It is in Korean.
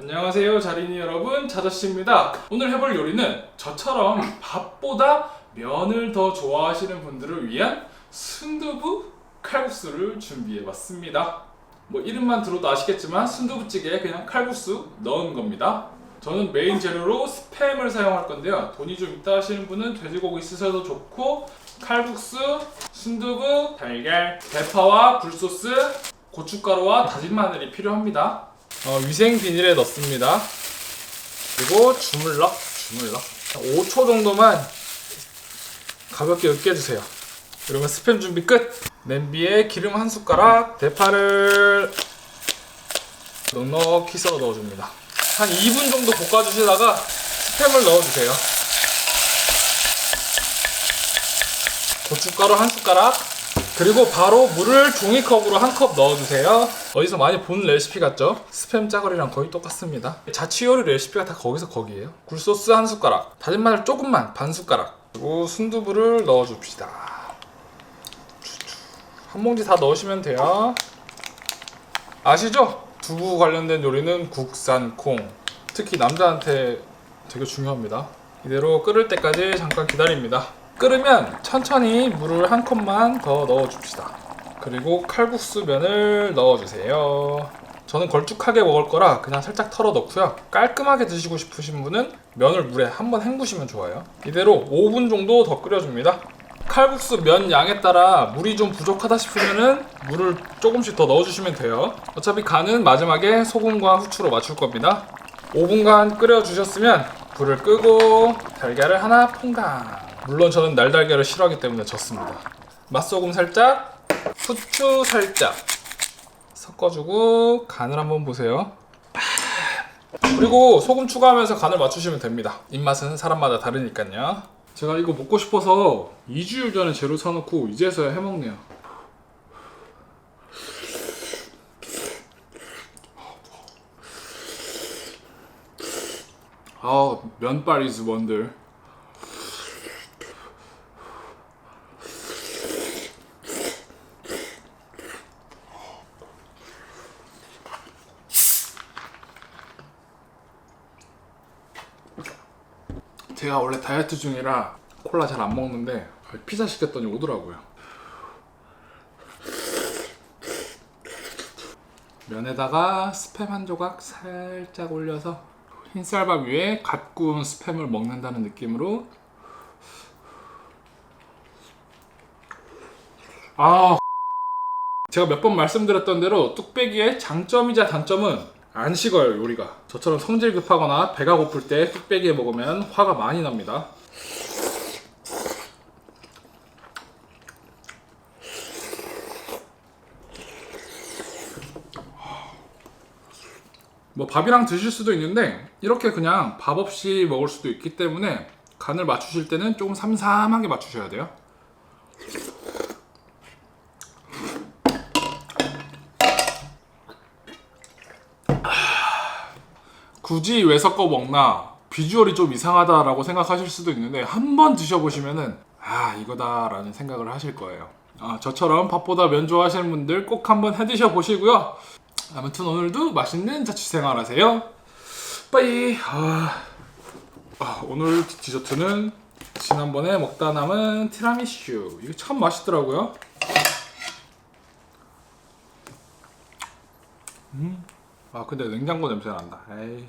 안녕하세요 자린이 여러분. 자저씨입니다. 오늘 해볼 요리는 저처럼 밥보다 면을 더 좋아하시는 분들을 위한 순두부 칼국수를 준비해봤습니다. 뭐 이름만 들어도 아시겠지만 순두부찌개에 그냥 칼국수 넣은 겁니다. 저는 메인 재료로 스팸을 사용할 건데요. 돈이 좀 있다 하시는 분은 돼지고기 쓰셔도 좋고 칼국수, 순두부, 달걀, 대파와 굴소스, 고춧가루와 다진 마늘이 필요합니다 어, 위생 비닐에 넣습니다. 그리고 주물럭, 주물럭. 5초 정도만 가볍게 으깨주세요. 그러면 스팸 준비 끝. 냄비에 기름 한 숟가락, 대파를 넉넉히 썰어 넣어줍니다. 한 2분 정도 볶아주시다가 스팸을 넣어주세요. 고춧가루 한 숟가락, 그리고 바로 물을 종이컵으로 한 컵 넣어주세요. 어디서 많이 본 레시피 같죠? 스팸 짜거리랑 거의 똑같습니다. 자취 요리 레시피가 다 거기서 거기에요. 굴소스 한 숟가락, 다진 마늘 조금만 반 숟가락, 그리고 순두부를 넣어줍시다. 한 봉지 다 넣으시면 돼요. 아시죠? 두부 관련된 요리는 국산 콩. 특히 남자한테 되게 중요합니다. 이대로 끓을 때까지 잠깐 기다립니다. 끓으면 천천히 물을 한 컵만 더 넣어줍시다. 그리고 칼국수 면을 넣어주세요. 저는 걸쭉하게 먹을 거라 그냥 살짝 털어 넣고요. 깔끔하게 드시고 싶으신 분은 면을 물에 한번 헹구시면 좋아요. 이대로 5분 정도 더 끓여줍니다. 칼국수 면 양에 따라 물이 좀 부족하다 싶으면은 물을 조금씩 더 넣어주시면 돼요. 어차피 간은 마지막에 소금과 후추로 맞출 겁니다. 5분간 끓여주셨으면 불을 끄고 달걀을 하나 퐁당. 물론 저는 날달걀을 싫어하기 때문에 졌습니다. 맛소금 살짝, 후추 살짝 섞어주고 간을 한번 보세요. 그리고 소금 추가하면서 간을 맞추시면 됩니다. 입맛은 사람마다 다르니까요. 제가 이거 먹고 싶어서 2주일 전에 재료 사놓고 이제서야 해먹네요. 아, 면발 is wonder. 제가 원래 다이어트 중이라 콜라 잘 안 먹는데 피자 시켰더니 오더라고요. 면에다가 스팸 한 조각 살짝 올려서 흰쌀밥 위에 갓 구운 스팸을 먹는다는 느낌으로 아 제가 몇 번 말씀드렸던 대로 뚝배기의 장점이자 단점은 안 식어요 요리가. 저처럼 성질 급하거나 배가 고플 때 뚝배기에 먹으면 화가 많이 납니다. 뭐 밥이랑 드실 수도 있는데 이렇게 그냥 밥 없이 먹을 수도 있기 때문에 간을 맞추실 때는 조금 삼삼하게 맞추셔야 돼요 굳이 왜 섞어 먹나 비주얼이 좀 이상하다라고 생각하실 수도 있는데 한번 드셔보시면은 아 이거다라는 생각을 하실 거예요. 아, 저처럼 밥보다 면 좋아하시는 분들 꼭 한번 해 드셔 보시고요. 아무튼 오늘도 맛있는 자취생활 하세요. 빠이. 아, 아, 오늘 디저트는 지난번에 먹다 남은 티라미슈. 이거 참 맛있더라고요. 음. 아 근데 냉장고 냄새 난다. 에이.